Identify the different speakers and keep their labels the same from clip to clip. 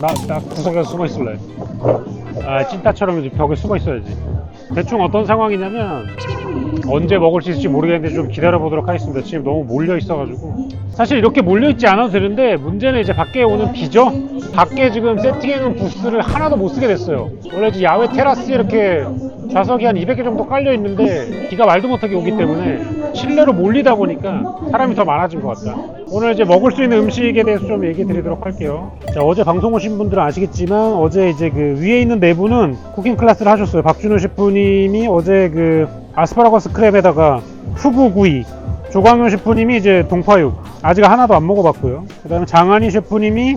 Speaker 1: 나, 나 구석에 숨어 있을래. 아, 찐따처럼 벽에 숨어 있어야지. 대충 어떤 상황이냐면, 언제 먹을 수 있을지 모르겠는데 좀 기다려 보도록 하겠습니다. 지금 너무 몰려 있어가지고. 사실 이렇게 몰려 있지 않아도 되는데, 문제는 이제 밖에 오는 비죠? 밖에 지금 세팅해놓은 부스를 하나도 못 쓰게 됐어요. 원래 이제 야외 테라스에 이렇게 좌석이 한 200개 정도 깔려 있는데, 비가 말도 못하게 오기 때문에, 실내로 몰리다 보니까 사람이 더 많아진 것 같다. 오늘 이제 먹을 수 있는 음식에 대해서 좀 얘기 드리도록 할게요. 자, 어제 방송 오신 분들은 아시겠지만 어제 이제 그 위에 있는 네 분은 쿠킹 클래스를 하셨어요. 박준호 셰프님이 어제 그 아스파라거스 크랩에다가 후구구이, 조광현 셰프님이 이제 동파육 아직 하나도 안 먹어봤고요. 그 다음에 장한희 셰프님이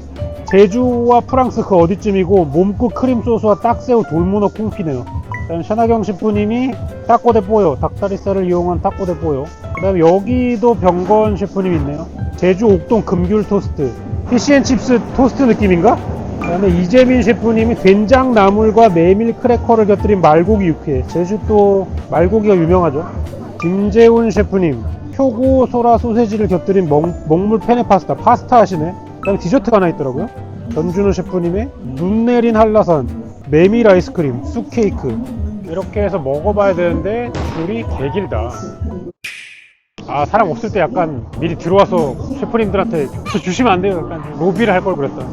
Speaker 1: 제주와 프랑스 그 어디쯤이고 몸국 크림 소스와 딱새우 돌문어 콩피네요. 천하경 셰프님이 타코데 뽀요 닭다리살을 이용한 타코데 뽀요. 그 다음에 여기도 병건 셰프님 있네요. 제주 옥동 금귤 토스트, 피시앤칩스 토스트 느낌인가? 그 다음에 이재민 셰프님이 된장 나물과 메밀 크래커를 곁들인 말고기 육회. 제주 또 말고기가 유명하죠. 김재훈 셰프님 표고 소라 소세지를 곁들인 먹, 먹물 페네 파스타 파스타 하시네 그 다음에 디저트가 하나 있더라고요 전준호 셰프님의 눈 내린 한라산 메밀 아이스크림 쑥 케이크. 이렇게 해서 먹어봐야 되는데 줄이 개 길다. 아 사람 없을 때 약간 미리 들어와서 셰프님들한테 저 주시면 안 돼요. 약간 로비를 할 걸 그랬다.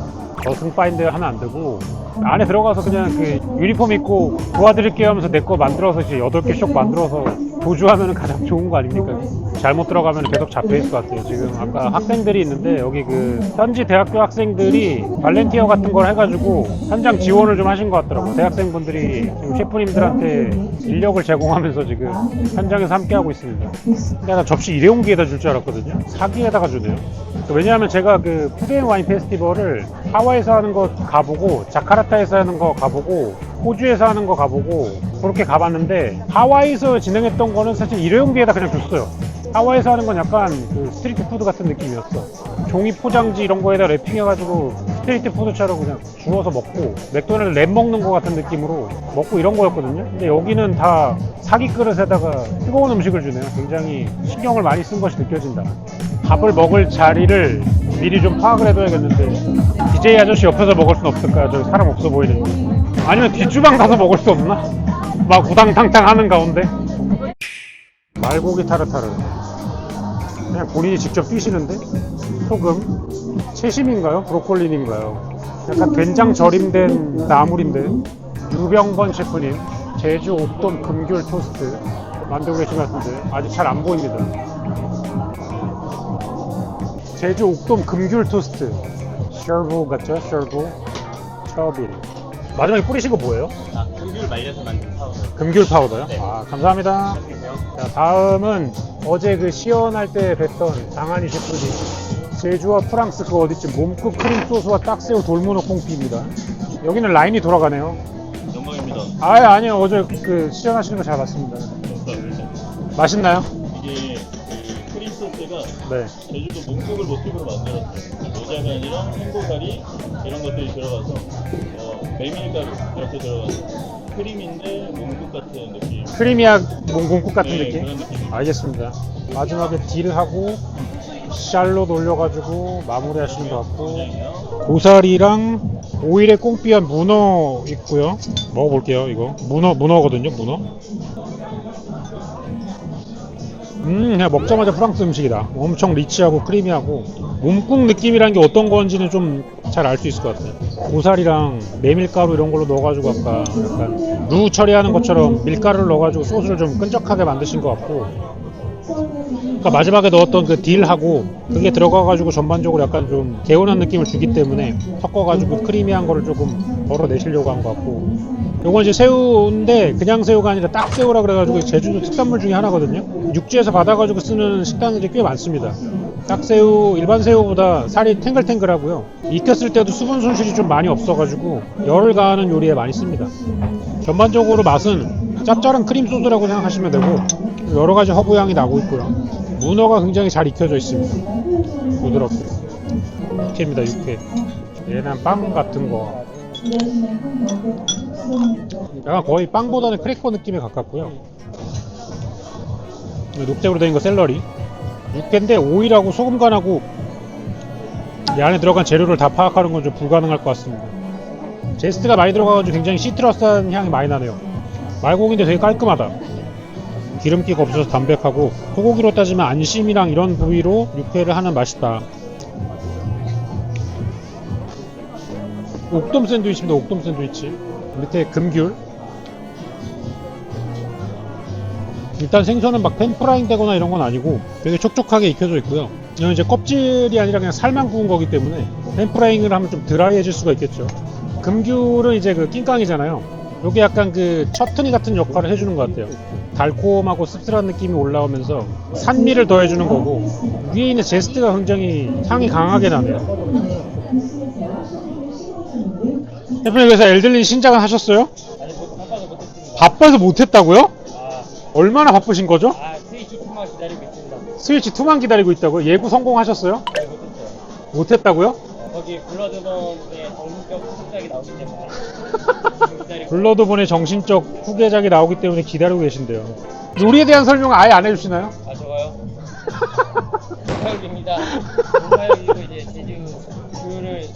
Speaker 1: 저승 파인드 하면 안 되고. 안에 들어가서 그냥 그 유니폼 입고 도와드릴게요 하면서 내 거 만들어서 이제 8개 씩 만들어서 도주하면 가장 좋은 거 아닙니까? 잘못 들어가면 계속 잡혀 있을 것 같아요. 지금 아까 학생들이 있는데 여기 그 현지 대학교 학생들이 발렌티어 같은 걸 해가지고 현장 지원을 좀 하신 것 같더라고요. 대학생분들이 지금 셰프님들한테 인력을 제공하면서 지금 현장에서 함께 하고 있습니다. 근데 나 접시 일회용기에다 줄 줄 알았거든요. 사기에다가 주네요. 왜냐하면 제가 그 푸드앤 와인 페스티벌을 하와이에서 하는 거 가보고 자카르타에서 하는 거 가보고 호주에서 하는 거 가보고 그렇게 가봤는데 하와이에서 진행했던 거는 사실 일회용기에다 그냥 줬어요. 하와이에서 하는 건 약간 그 스트리트 푸드 같은 느낌이었어. 종이 포장지 이런 거에다 랩핑해가지고 스트리트 푸드처럼 그냥 주워서 먹고 맥도날드 랩 먹는 거 같은 느낌으로 먹고 이런 거였거든요. 근데 여기는 다 사기 그릇에다가 뜨거운 음식을 주네요. 굉장히 신경을 많이 쓴 것이 느껴진다. 밥을 먹을 자리를 미리 좀 파악을 해둬야겠는데 DJ 아저씨 옆에서 먹을 순 없을까요? 저기 사람 없어 보이는데 아니면 뒷주방 가서 먹을 수 없나? 막 우당탕탕 하는 가운데 말고기 타르타르 그냥 본인이 직접 뛰시는데 소금 채심인가요? 브로콜리인가요? 약간 된장 절임된 나물인데 유병건 셰프님 제주 옥돔 금귤 토스트 만들고 계신 것 같은데 아직 잘 안 보입니다 제주 옥돔 금귤 토스트 셔브 같죠? 셔브 셔빌 마지막에 뿌리신 거 뭐예요?
Speaker 2: 아, 금귤 말려서 만든 파우더.
Speaker 1: 금귤 파우더요?
Speaker 2: 네.
Speaker 1: 아 감사합니다 자, 다음은 어제 그 시연할 때 뵀던 장한희 셰프님 제주와 프랑스 그 어디쯤 몸국 크림 소스와 딱새우 돌문어 콩피입니다 여기는 라인이 돌아가네요
Speaker 2: 영광입니다.
Speaker 1: 아 아니요 어제 그 시연하시는 거 잘 봤습니다 맛있나요? 네
Speaker 2: 제주도 몽국을 모티브로 만들었어요. 노자면이랑 흰고사리 이런 것들이 들어가서 어, 메밀가루 이렇게 들어가서 크림인데 몽국 같은 느낌.
Speaker 1: 크리미한 몽국국 같은
Speaker 2: 네,
Speaker 1: 느낌?
Speaker 2: 그런 느낌.
Speaker 1: 알겠습니다 마지막에 딜 하고 샬롯 올려가지고 마무리 하시는 것 같고. 고사리랑 오일에 꽁비한 문어 있고요. 먹어볼게요, 이거. 문어, 문어거든요, 문어. 음, 먹자마자 프랑스 음식이다. 엄청 리치하고 크리미하고 몸국 느낌이란 게 어떤 건지는 좀 잘 알 수 있을 것 같아요. 고사리랑 메밀가루 이런 걸로 넣어가지고 아까 약간 루 처리하는 것처럼 밀가루를 넣어가지고 소스를 좀 끈적하게 만드신 것 같고 그러니까 마지막에 넣었던 그 딜하고 그게 들어가가지고 전반적으로 약간 좀 개운한 느낌을 주기 때문에 섞어가지고 크리미한 거를 조금 덜어내시려고 한 것 같고. 요건 이제 새우인데 그냥 새우가 아니라 딱새우라 그래가지고 제주도 특산물 중에 하나거든요. 육지에서 받아가지고 쓰는 식당들이 꽤 많습니다. 딱새우 일반 새우보다 살이 탱글탱글하고요. 익혔을 때도 수분 손실이 좀 많이 없어가지고 열을 가하는 요리에 많이 씁니다. 전반적으로 맛은 짭짤한 크림 소스라고 생각하시면 되고 여러 가지 허브 향이 나고 있고요. 문어가 굉장히 잘 익혀져 있습니다. 부드럽게. 육회입니다, 육회. 얘는 빵 같은 거. 약간 거의 빵보다는 크래커 느낌에 가깝고요. 녹색으로 된 거 샐러리. 육회인데 오일하고 소금 간하고 이 안에 들어간 재료를 다 파악하는 건 좀 불가능할 것 같습니다. 제스트가 많이 들어가가지고 굉장히 시트러스한 향이 많이 나네요. 말고기인데 되게 깔끔하다. 기름기가 없어서 담백하고 소고기로 따지면 안심이랑 이런 부위로 육회를 하는 맛이다. 옥돔 샌드위치입니다. 옥돔 샌드위치. 밑에 금귤. 일단 생선은 막 템프라잉 되거나 이런 건 아니고 되게 촉촉하게 익혀져 있고요. 이건 이제 껍질이 아니라 그냥 살만 구운 거기 때문에 템프라잉을 하면 좀 드라이해질 수가 있겠죠. 금귤은 이제 그 낑깡이잖아요. 요게 약간 그 처트니 같은 역할을 해주는 것 같아요. 달콤하고 씁쓸한 느낌이 올라오면서 산미를 더해주는 거고 위에 있는 제스트가 굉장히 향이 강하게 나네요. 대표님 그래서 엘들린 신작은 하셨어요?
Speaker 3: 바빠서
Speaker 1: 못했다고요?
Speaker 3: 아,
Speaker 1: 얼마나 바쁘신 거죠?
Speaker 3: 아 스위치 투마 기다리고 있습니다.
Speaker 1: 스위치 2만 기다리고 있다고요? 예고 성공하셨어요?
Speaker 3: 네, 못했어요.
Speaker 1: 못했다고요?
Speaker 3: 어, 거기 블러드본의 정신적 수작이 나오기 때문에
Speaker 1: 블러드본의 정신적 후계작이 나오기 때문에 기다리고 계신데요. 요리에 대한 설명 아예 안 해주시나요?
Speaker 3: 아 저거요? 동파육입니다. 동파육이고 이제 제주 굴을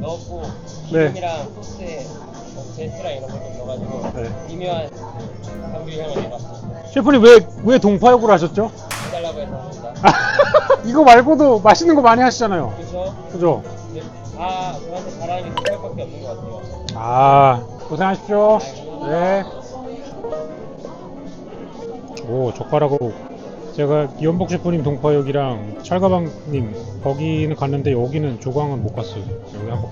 Speaker 3: 넣었고
Speaker 1: 네.
Speaker 3: 기름이랑 소스에 뭐 제스랑 이런 것도 넣어가지고
Speaker 1: 네.
Speaker 3: 미묘한 감귤 향을 내봤습니다.
Speaker 1: 셰프님 왜, 왜 동파육으로 하셨죠?
Speaker 3: 해달라고 해서 합니다.
Speaker 1: 이거 말고도 맛있는 거 많이 하시잖아요.
Speaker 3: 그래서
Speaker 1: 그죠?
Speaker 3: 이제 다 저한테 잘하는 게 동파육밖에 없는 것 같아요.
Speaker 1: 아, 고생하십시오. 네. 오, 젓가락으로. 제가 이연복 셰프님 동파육이랑 찰가방님 거기는 갔는데 여기는 조광은 못 갔어요. 여기 한번.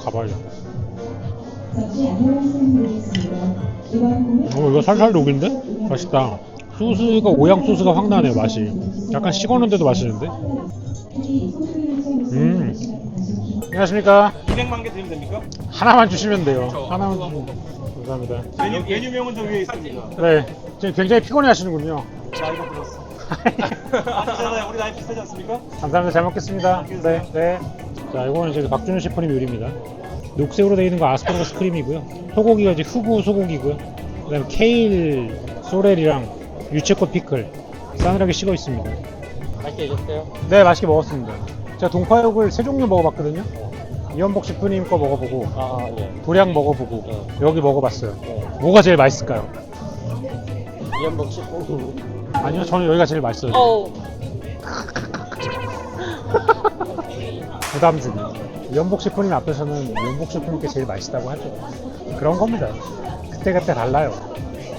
Speaker 4: 이번 공연
Speaker 1: 어, 이거 살살 녹인데? 맛있다. 소스가 오양 소스가 확 나네요, 맛이. 약간 식었는데도 맛있는데? 음. 안녕하십니까.
Speaker 5: 200만 개 드리면 됩니까?
Speaker 1: 하나만 주시면 돼요. 하나만 주시면 돼요. 감사합니다.
Speaker 5: 메뉴, 메뉴명은 저 위에 있습니다.
Speaker 1: 네. 지금 굉장히 피곤해 하시는군요.
Speaker 5: 나이가 들었어. 아시잖아요. 우리 나이 비슷하지 않습니까?
Speaker 1: 감사합니다. 잘 먹겠습니다. 네, 네. 자, 이거는 이제 박준호 셰프님 요리입니다. 녹색으로 되어 있는 거 아스파라거스 크림이고요. 소고기가 이제 후구 소고기고요. 그다음에 케일, 소렐이랑 유채꽃 피클 싸늘하게 식어 있습니다.
Speaker 3: 맛있게 드셨어요?
Speaker 1: 네, 맛있게 먹었습니다. 제가 동파육을 세 종류 먹어봤거든요. 이현복 셰프님 거 먹어보고
Speaker 3: 아, 아 예.
Speaker 1: 도량 먹어보고
Speaker 3: 네.
Speaker 1: 여기 먹어봤어요.
Speaker 3: 네.
Speaker 1: 뭐가 제일 맛있을까요?
Speaker 3: 이연복 씨.
Speaker 1: 아니요, 저는 여기가 제일 맛있어요.
Speaker 3: 어.
Speaker 1: 부담 주기. 연복 셰프님 앞에서는 연복 셰프님께 제일 맛있다고 하죠. 그런 겁니다. 그때그때 달라요.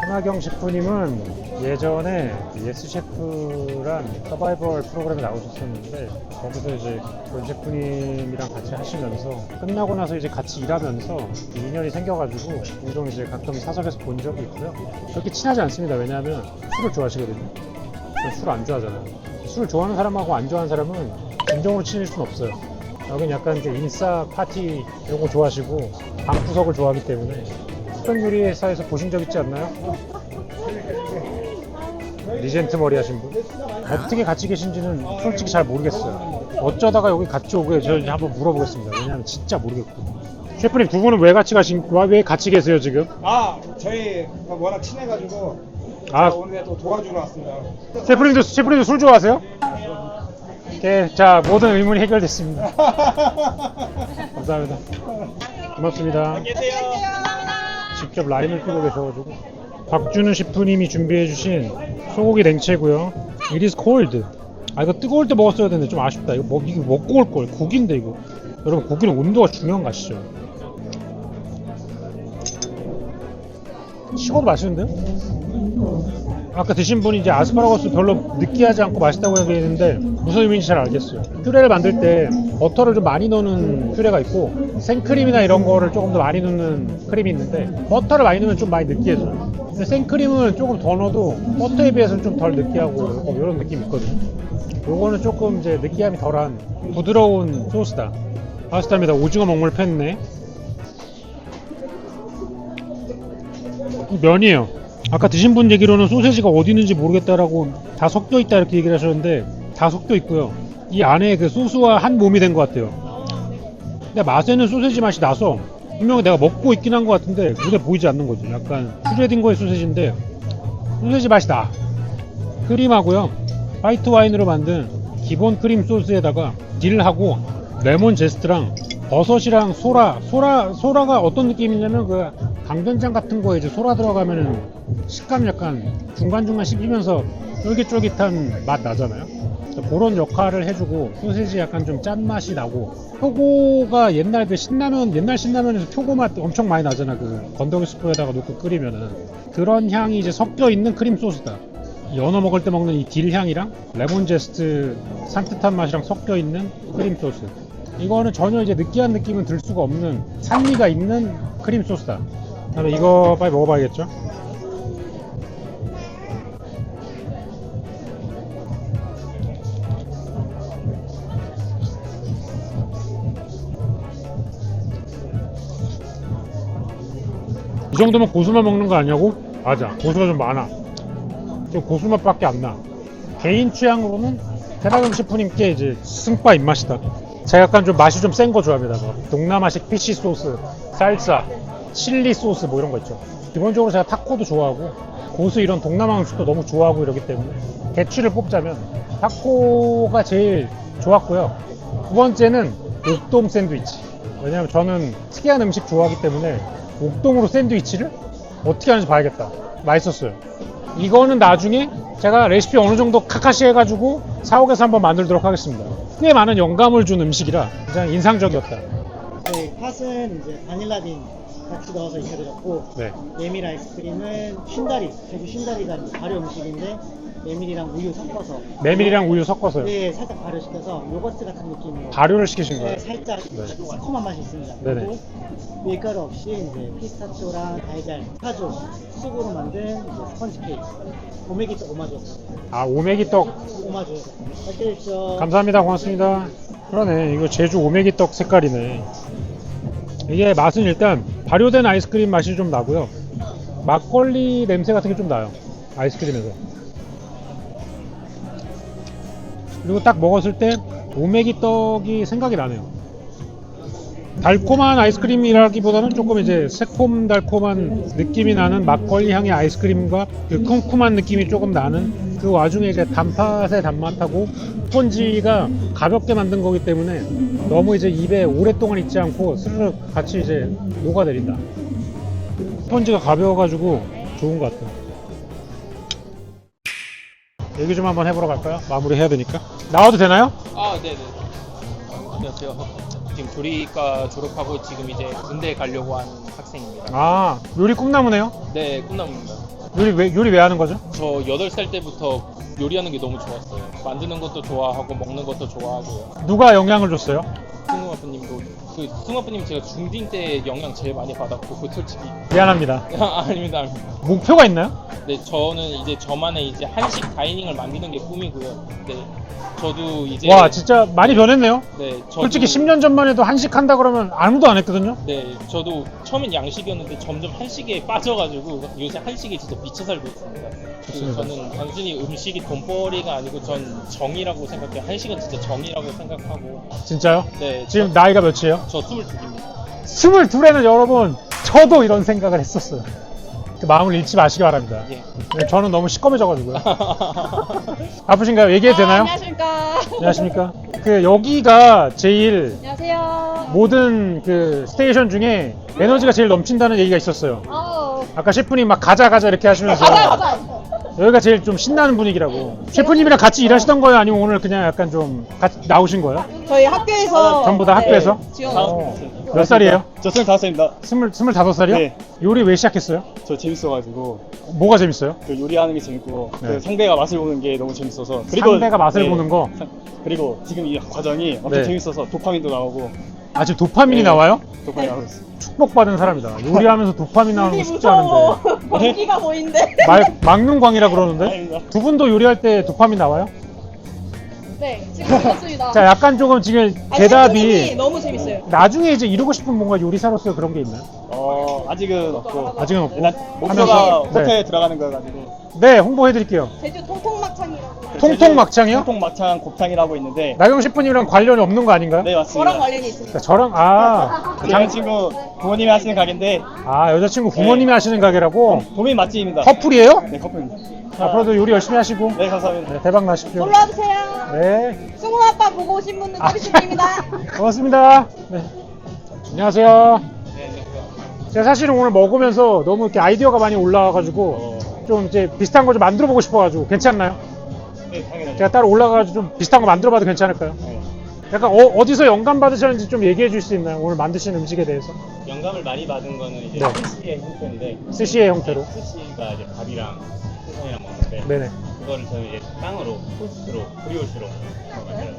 Speaker 1: 손아경 셰프님은 예전에 예스 셰프란 서바이벌 프로그램에 나오셨었는데 거기서 이제 권 셰프님이랑 같이 하시면서 끝나고 나서 이제 같이 일하면서 인연이 생겨가지고 종종 이제 가끔 사석에서 본 적이 있고요. 그렇게 친하지 않습니다. 왜냐하면 술을 좋아하시거든요. 술 안 좋아하잖아요. 술을 좋아하는 사람하고 안 좋아하는 사람은 진정으로 친해질 수는 없어요. 여긴 약간 이제 인싸 파티 이런 거 좋아하시고 방구석을 좋아하기 때문에 특별 요리 회사에서 보신 적 있지 않나요? 리젠트 머리 하신 분 어떻게 같이 계신지는 솔직히 잘 모르겠어요. 어쩌다가 여기 같이 오게 저 이제 한번 물어보겠습니다. 왜냐하면 진짜 모르겠고. 셰프님 두 분은 왜 같이 가신 왜 같이 계세요 지금?
Speaker 5: 아, 저희 워낙 친해가지고
Speaker 1: 아
Speaker 5: 제가 오늘 또 도와주러 왔습니다.
Speaker 1: 셰프님도 셰프님도 술 좋아하세요? 네, 자 모든 의문이 해결됐습니다. 감사합니다. 고맙습니다.
Speaker 5: 계세요.
Speaker 1: 직접 라인을 끄고 계셔가지고 박준우 셰프님이 준비해주신 소고기 냉채고요. It is cold. 아 이거 뜨거울 때 먹었어야 되는데 좀 아쉽다. 이거 먹 이거 먹고 올 걸. 고기인데 이거. 여러분 고기는 온도가 중요한 거 아시죠? 식어도 맛있는데요? 아까 드신 분이 이제 아스파라거스 별로 느끼하지 않고 맛있다고 얘기했는데 무슨 의미인지 잘 알겠어요. 퓨레를 만들 때 버터를 좀 많이 넣는 퓨레가 있고 생크림이나 이런 거를 조금 더 많이 넣는 크림이 있는데 버터를 많이 넣으면 좀 많이 느끼해져요. 근데 생크림을 조금 더 넣어도 버터에 비해서는 좀 덜 느끼하고 이런 느낌이 있거든요. 요거는 조금 이제 느끼함이 덜한 부드러운 소스다. 파스타입니다. 오징어 먹물. 이 면이에요. 아까 드신 분 얘기로는 소세지가 어디 있는지 모르겠다라고 다 섞여 있다 이렇게 얘기를 하셨는데 다 섞여 있고요. 이 안에 그 소스와 한 몸이 된 것 같아요. 근데 맛에는 소세지 맛이 나서 분명히 내가 먹고 있긴 한 것 같은데 눈에 보이지 않는 거죠. 약간 슈레딩거의 소세지인데 소세지 맛이 나. 크림하고요. 화이트 와인으로 만든 기본 크림 소스에다가 딜하고 레몬 제스트랑 버섯이랑 소라, 소라, 소라가 어떤 느낌이냐면 그 강된장 같은 거에 이제 소라 들어가면은 식감 약간 중간중간 씹히면서 쫄깃쫄깃한 맛 나잖아요. 그런 역할을 해주고 소세지 약간 좀 짠맛이 나고 표고가 옛날 그 신라면 옛날 신라면에서 표고 맛 엄청 많이 나잖아 그 건더기 스프에다가 넣고 끓이면은 그런 향이 이제 섞여 있는 크림 소스다. 연어 먹을 때 먹는 이 딜 향이랑 레몬 제스트 산뜻한 맛이랑 섞여 있는 크림 소스. 이거는 전혀 이제 느끼한 느낌은 들 수가 없는 산미가 있는 크림 소스다. 그다음에 이거 빨리 먹어봐야겠죠? 이 정도면 고수만 먹는 거 아니냐고? 맞아. 고수가 좀 많아. 좀 고수맛밖에 안 나. 개인 취향으로는 대나경 셰프님께 이제 승바 입맛이다. 제가 약간 좀 맛이 좀 센 거 좋아합니다. 뭐 동남아식 피시 소스, 쌀사, 칠리 소스 뭐 이런 거 있죠. 기본적으로 제가 타코도 좋아하고 고수 이런 동남아 음식도 너무 좋아하고 이러기 때문에 대추를 뽑자면 타코가 제일 좋았고요. 두 번째는 옥돔 샌드위치. 왜냐면 저는 특이한 음식 좋아하기 때문에 옥돔으로 샌드위치를 어떻게 하는지 봐야겠다. 맛있었어요. 이거는 나중에 제가 레시피 어느 정도 카카시 해가지고 사옥에서 한번 만들도록 하겠습니다. 꽤 많은 영감을 준 음식이라 가장 인상적이었다.
Speaker 3: 네, 팥은 이제 바닐라빈 같이 넣어서 익혀드렸고
Speaker 1: 네.
Speaker 3: 메밀 아이스크림은 쉰다리, 제주 쉰다리가 발효 음식인데 메밀이랑 우유 섞어서
Speaker 1: 메밀이랑 우유 섞어서요.
Speaker 3: 네, 살짝 발효시켜서 요거트 같은 느낌으로
Speaker 1: 발효를 시키신
Speaker 3: 네,
Speaker 1: 거예요.
Speaker 3: 살짝
Speaker 1: 네.
Speaker 3: 새콤한 맛이 있습니다.
Speaker 1: 네네.
Speaker 3: 그리고 밀가루 없이 이제 피스타치오랑 달걀, 카주, 쑥으로 만든 이제 스펀지 케이크. 오메기 떡 오마주였어요.
Speaker 1: 아 오메기 떡
Speaker 3: 오마주. 맛있게 드십시오.
Speaker 1: 감사합니다. 고맙습니다. 그러네. 이거 제주 오메기 떡 색깔이네. 이게 맛은 일단 발효된 아이스크림 맛이 좀 나고요. 막걸리 냄새 같은 게 좀 나요. 아이스크림에서. 그리고 딱 먹었을 때 오메기 떡이 생각이 나네요. 달콤한 아이스크림이라기보다는 조금 이제 새콤달콤한 느낌이 나는 막걸리 향의 아이스크림과 그 쿰쿰한 느낌이 조금 나는 그 와중에 이제 단팥의 단맛하고 스펀지가 가볍게 만든 거기 때문에 너무 이제 입에 오랫동안 있지 않고 스르륵 같이 이제 녹아내린다. 스펀지가 가벼워가지고 좋은 것 같아요. 얘기 좀 한번 해보러 갈까요? 마무리 해야 되니까. 나와도 되나요?
Speaker 6: 아, 네네. 안녕하세요. 지금 조리과 졸업하고 지금 이제 군대 가려고 하는 학생입니다.
Speaker 1: 아, 요리 꿈나무네요?
Speaker 6: 네, 꿈나무입니다.
Speaker 1: 요리 왜, 요리 왜 하는 거죠?
Speaker 6: 저 8살 때부터 요리하는 게 너무 좋았어요. 만드는 것도 좋아하고 먹는 것도 좋아하고요.
Speaker 1: 누가 영향을 줬어요?
Speaker 6: 승우 아빠님도 그 승우 아빠님 제가 중딩 때 영향 제일 많이 받았고 그 솔직히
Speaker 1: 미안합니다.
Speaker 6: 아닙니다, 아닙니다.
Speaker 1: 목표가 있나요?
Speaker 6: 네, 저는 이제 저만의 이제 한식 다이닝을 만드는 게 꿈이고요. 네, 저도 이제
Speaker 1: 와, 진짜 많이 변했네요.
Speaker 6: 네, 저도,
Speaker 1: 솔직히 10년 전만 해도 한식 한다 그러면 아무도 안 했거든요.
Speaker 6: 네, 저도 처음엔 양식이었는데 점점 한식에 빠져가지고 요새 한식에 진짜 미쳐 살고 있습니다. 그
Speaker 1: 좋습니다.
Speaker 6: 저는 단순히 음식이 돈벌이가 아니고 전 정이라고 생각해요. 한식은 진짜 정이라고 생각하고.
Speaker 1: 진짜요?
Speaker 6: 네,
Speaker 1: 지금 나이가 몇이에요?
Speaker 6: 저, 저 22입니다.
Speaker 1: 22에는 여러분, 저도 이런 생각을 했었어요. 그 마음을 잃지 마시기 바랍니다.
Speaker 6: 예.
Speaker 1: 네, 저는 너무 시꺼매져가지고요. 아프신가요? 얘기해도 되나요?
Speaker 7: 안녕하십니까.
Speaker 1: 안녕하십니까? 그 여기가 제일
Speaker 7: 안녕하세요.
Speaker 1: 모든 그 스테이션 중에 에너지가 제일 넘친다는 얘기가 있었어요.
Speaker 7: 어,
Speaker 1: 아까 셰프님 막 가자 가자 이렇게 하시면서
Speaker 7: 맞아요, 맞아요.
Speaker 1: 여기가 제일 좀 신나는 분위기라고. 셰프님이랑 같이 일하시던 거예요? 아니면 오늘 그냥 약간 좀 같이 나오신 거예요?
Speaker 7: 저희 학교에서
Speaker 1: 전부 다 학교에서?
Speaker 7: 지원.
Speaker 1: 어. 몇 살이에요?
Speaker 5: 저 25살입니다.
Speaker 1: 스물 스물다섯 살이요?
Speaker 5: 네.
Speaker 1: 요리 왜 시작했어요?
Speaker 5: 저 재밌어가지고
Speaker 1: 뭐가 재밌어요?
Speaker 5: 그 요리하는 게 재밌고
Speaker 1: 네.
Speaker 5: 그 상대가 맛을 보는 게 너무 재밌어서
Speaker 1: 상대가 맛을
Speaker 5: 네.
Speaker 1: 보는 거.
Speaker 5: 상- 그리고 지금 이 과정이 엄청
Speaker 1: 네.
Speaker 5: 재밌어서 도파민도 나오고
Speaker 1: 아 지금 도파민이
Speaker 5: 네.
Speaker 1: 나와요?
Speaker 5: 도파민 나오고 있어요.
Speaker 1: 축복받은 사람이다. 요리하면서 도파민 나오는 거 쉽지 않은데.
Speaker 7: 공기가 보이는데.
Speaker 1: 말, 막눈광이라 그러는데?
Speaker 5: 아닙니다.
Speaker 1: 두 분도 요리할 때 도파민 나와요?
Speaker 7: 네, 지금 들었습니다.
Speaker 1: 자, 약간 조금 지금
Speaker 7: 아,
Speaker 1: 대답이
Speaker 7: 셰프님이 너무 재밌어요.
Speaker 1: 나중에 이제 이루고 싶은 뭔가 요리사로서 그런 게 있나요?
Speaker 5: 어 아직은 없고
Speaker 1: 아직은 없고.
Speaker 5: 일단 목표가
Speaker 1: 하면서- 네.
Speaker 5: 호텔에 들어가는 거여가지고
Speaker 1: 네, 홍보해드릴게요.
Speaker 7: 제주 통통막창이라고.
Speaker 1: 통통 막창이요?
Speaker 5: 통통 막창 곱창이라고 있는데
Speaker 1: 나경 셰프님이랑 관련이 없는 거 아닌가요?
Speaker 5: 네 맞습니다.
Speaker 7: 저랑 관련이 있습니다.
Speaker 1: 그러니까 저랑 아,
Speaker 5: 제 여자친구 부모님이 하시는 가게인데
Speaker 1: 아 여자친구 부모님이 하시는 가게라고
Speaker 5: 도민 맛집입니다.
Speaker 1: 커플이에요?
Speaker 5: 네 커플입니다.
Speaker 1: 앞으로도 요리 열심히 하시고
Speaker 5: 네 감사합니다.
Speaker 1: 네, 대박 나십시오.
Speaker 7: 놀러 와주세요.
Speaker 1: 네,
Speaker 7: 승우 아빠 보고 오신 분들
Speaker 1: 아.
Speaker 7: 서비스입니다.
Speaker 1: 고맙습니다. 네. 안녕하세요. 제가 사실은 오늘 먹으면서 너무 이렇게 아이디어가 많이 올라와가지고 좀 이제 비슷한 거 좀 만들어 보고 싶어가지고 괜찮나요?
Speaker 5: 네 당연하죠.
Speaker 1: 제가 따로 올라가가지고 좀 비슷한 거 만들어 봐도 괜찮을까요? 약간 어, 디서 영감 받으셨는지 좀 얘기해 줄 수 있나요? 오늘 만드신 음식에 대해서
Speaker 2: 영감을 많이 받은 거는 이제
Speaker 1: 네.
Speaker 2: 스시의 형태인데
Speaker 1: 스시의 형태로
Speaker 2: 스시가 이제 밥이랑 생선이랑 먹는데
Speaker 1: 네네
Speaker 2: 그거를 저는 이제 빵으로 토스트로 브리오시로 만들어요.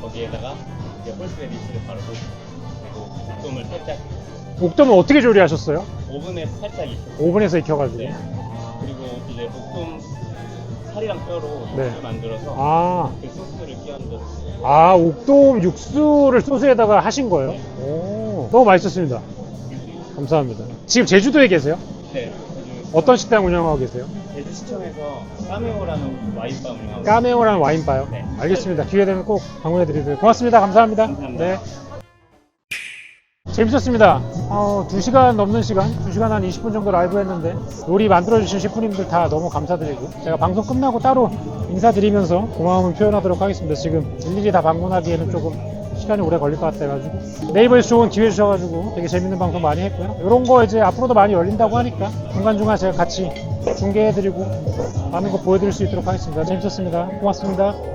Speaker 2: 거기에다가 이제 홀스레디시를 바르고 그리고 볶음을 살짝
Speaker 1: 옥돔은 어떻게 조리하셨어요?
Speaker 2: 오븐에 살짝 익혀
Speaker 1: 오븐에서 익혀가지고
Speaker 2: 네. 살이랑 뼈로
Speaker 1: 네.
Speaker 2: 만들어서
Speaker 1: 아,
Speaker 2: 그 소스를 끼얹어서
Speaker 1: 아 옥돔 육수를 소스에다가 하신 거예요? 오, 너무 맛있었습니다 감사합니다 지금 제주도에 계세요?
Speaker 2: 네.
Speaker 1: 어떤 식당 운영하고 계세요?
Speaker 2: 제주시청에서 까메오라는 와인바 운영하고
Speaker 1: 까메오라는 와인바요?
Speaker 2: 네.
Speaker 1: 알겠습니다 기회 되면 꼭 방문해 드리도록 고맙습니다 감사합니다
Speaker 2: 감사합니다.
Speaker 1: 네. 재밌었습니다. 어, 2시간 넘는 시간, 2시간 한 20분 정도 라이브 했는데 요리 만들어주신 셰프님들 다 너무 감사드리고 제가 방송 끝나고 따로 인사드리면서 고마움을 표현하도록 하겠습니다. 지금 일일이 다 방문하기에는 조금 시간이 오래 걸릴 것 같아가지고 네이버에서 좋은 기회 주셔가지고 되게 재밌는 방송 많이 했고요. 이런 거 이제 앞으로도 많이 열린다고 하니까 중간중간 제가 같이 중계해드리고 많은 거 보여드릴 수 있도록 하겠습니다. 재밌었습니다. 고맙습니다.